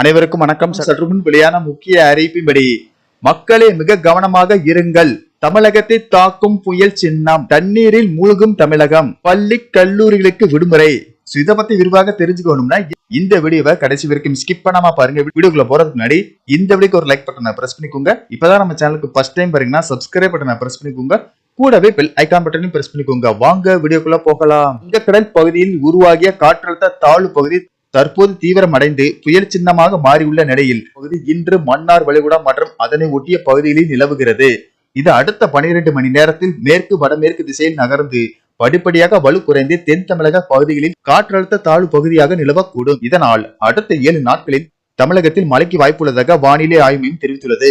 அனைவருக்கும் வணக்கம். சற்று முன் வெளியான முக்கிய அறிவிப்பின்படி மக்களே மிக கவனமாக இருங்கள். தமிழகத்தை தாக்கும் புயல் சின்னம் தண்ணீரில் மூழ்கும் தமிழகம் பள்ளி கல்லூரிகளுக்கு விடுமுறை. இத பத்தி விரிவாக தெரிஞ்சுக்கணும்னா இந்த வீடியோவை கடைசி வரைக்கும் ஸ்கிப் பண்ணாம பாருங்க. வீடியோக்குள்ள போறதுக்கு முன்னாடி இந்த வீடியோக்கு ஒரு லைக் பட்டனை பிரஸ் பண்ணிக்கோங்க. இப்பதான் நம்ம சேனலுக்கு ஃபர்ஸ்ட் டைம் பாருங்கன்னா சப்ஸ்கிரைப் பட்டனை பிரஸ் பண்ணிக்கோங்க. கூடவே பெல் ஐகான் பட்டனையும் பிரஸ் பண்ணிக்கோங்க. வாங்க வீடியோக்குள்ள போகலாம். இந்த கடல் பகுதியில் உருவாகிய காற்றழுத்த தாழ்வு பகுதி தற்போது தீவிரமடைந்து புயல் சின்னமாக மாறியுள்ள நிலையில் பகுதி இன்று மன்னார் வளைகுடா மற்றும் அதனை ஒட்டிய பகுதிகளில் நிலவுகிறது. இது அடுத்த 12 மணி நேரத்தில் மேற்கு வடமேற்கு திசையில் நகர்ந்து படிப்படியாக வலு குறைந்து தென் தமிழக பகுதிகளில் காற்றழுத்த தாழ்வு பகுதியாக நிலவக்கூடும். இதனால் அடுத்த ஏழு நாட்களில் தமிழகத்தில் மழைக்கு வாய்ப்புள்ளதாக வானிலை ஆய்வு மையம் தெரிவித்துள்ளது.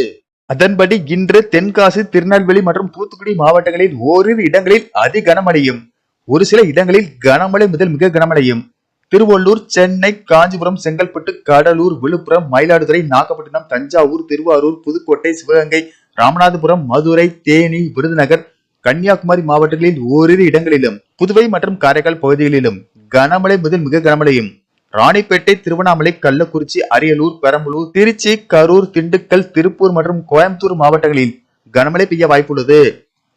அதன்படி இன்று தென்காசி திருநெல்வேலி மற்றும் தூத்துக்குடி மாவட்டங்களில் ஓரிரு இடங்களில் அதி கனமழையும் ஒரு சில இடங்களில் கனமழை முதல் மிக கனமழையும் திருவள்ளூர் சென்னை காஞ்சிபுரம் செங்கல்பட்டு கடலூர் விழுப்புரம் மயிலாடுதுறை நாகப்பட்டினம் தஞ்சாவூர் திருவாரூர் புதுக்கோட்டை சிவகங்கை ராமநாதபுரம் மதுரை தேனி விருதுநகர் கன்னியாகுமரி மாவட்டங்களில் ஓரிரு இடங்களிலும் புதுவை மற்றும் காரைக்கால் பகுதிகளிலும் கனமழை முதல் மிக கனமழையும் ராணிப்பேட்டை திருவண்ணாமலை கள்ளக்குறிச்சி அரியலூர் பெரம்பலூர் திருச்சி கரூர் திண்டுக்கல் திருப்பூர் மற்றும் கோயம்புத்தூர் மாவட்டங்களில் கனமழை பெய்ய வாய்ப்புள்ளது.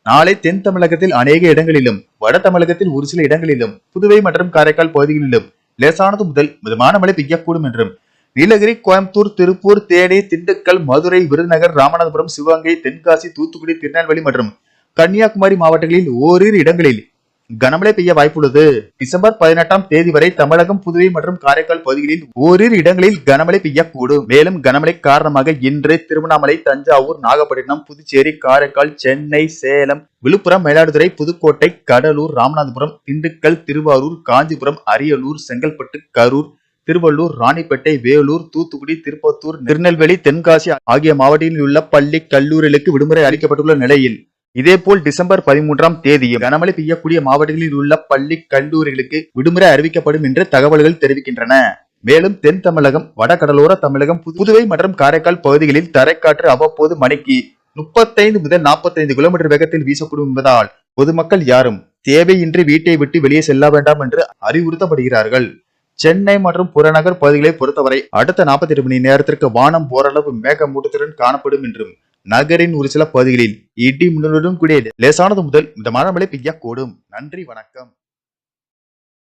நாளை தென் தமிழகத்தில் அநேக இடங்களிலும் வட தமிழகத்தில் ஒரு சில இடங்களிலும் புதுவை மற்றும் காரைக்கால் பகுதிகளிலும் லேசானது முதல் மிதமான மழை பெய்யக்கூடும் என்றும். நீலகிரி கோயம்புத்தூர் திருப்பூர் தேனி திண்டுக்கல் மதுரை விருதுநகர் ராமநாதபுரம் சிவகங்கை தென்காசி தூத்துக்குடி திருநெல்வேலி மற்றும் கன்னியாகுமரி மாவட்டங்களில் ஓரிரு இடங்களில் கனமழை பெய்ய வாய்ப்புள்ளது. டிசம்பர் பதினெட்டாம் தேதி வரை தமிழகம் புதுவை மற்றும் காரைக்கால் பகுதிகளில் ஓரிரு இடங்களில் கனமழை பெய்யக்கூடும். மேலும் கனமழை காரணமாக இன்று திருவண்ணாமலை தஞ்சாவூர் நாகப்பட்டினம் புதுச்சேரி காரைக்கால் சென்னை சேலம் விழுப்புரம் மயிலாடுதுறை புதுக்கோட்டை கடலூர் ராமநாதபுரம் திண்டுக்கல் திருவாரூர் காஞ்சிபுரம் அரியலூர் செங்கல்பட்டு கரூர் திருவள்ளூர் ராணிப்பேட்டை வேலூர் தூத்துக்குடி திருப்பத்தூர் திருநெல்வேலி தென்காசி ஆகிய மாவட்டங்களில் உள்ள பள்ளி கல்லூரிகளுக்கு விடுமுறை அளிக்கப்பட்டுள்ள நிலையில் இதேபோல் டிசம்பர் பதிமூன்றாம் தேதியும் கனமழை பெய்யக்கூடிய மாவட்டங்களில் உள்ள பள்ளி கல்லூரிகளுக்கு விடுமுறை அறிவிக்கப்படும் என்று தகவல்கள் தெரிவிக்கின்றன. மேலும் தென் தமிழகம் வடகடலோர தமிழகம் புதுவை மற்றும் காரைக்கால் பகுதிகளில் தரைக்காற்று அவ்வப்போது மணிக்கு முப்பத்தைந்து முதல் நாற்பத்தைந்து கிலோமீட்டர் வேகத்தில் வீசக்கூடும் என்பதால் பொதுமக்கள் யாரும் தேவையின்றி வீட்டை விட்டு வெளியே செல்ல வேண்டாம் என்று அறிவுறுத்தப்படுகிறார்கள். சென்னை மற்றும் புறநகர் பகுதிகளை பொறுத்தவரை அடுத்த நாற்பத்தி எட்டு மணி நேரத்திற்கு வானம் ஓரளவு மேகமூட்டத்துடன் காணப்படும் என்றும் நகரின் ஒரு சில பகுதிகளில் இடி மின்னலுடன் கூடிய லேசானது முதல் மிதமான மழை பெய்யக்கூடும். நன்றி வணக்கம்.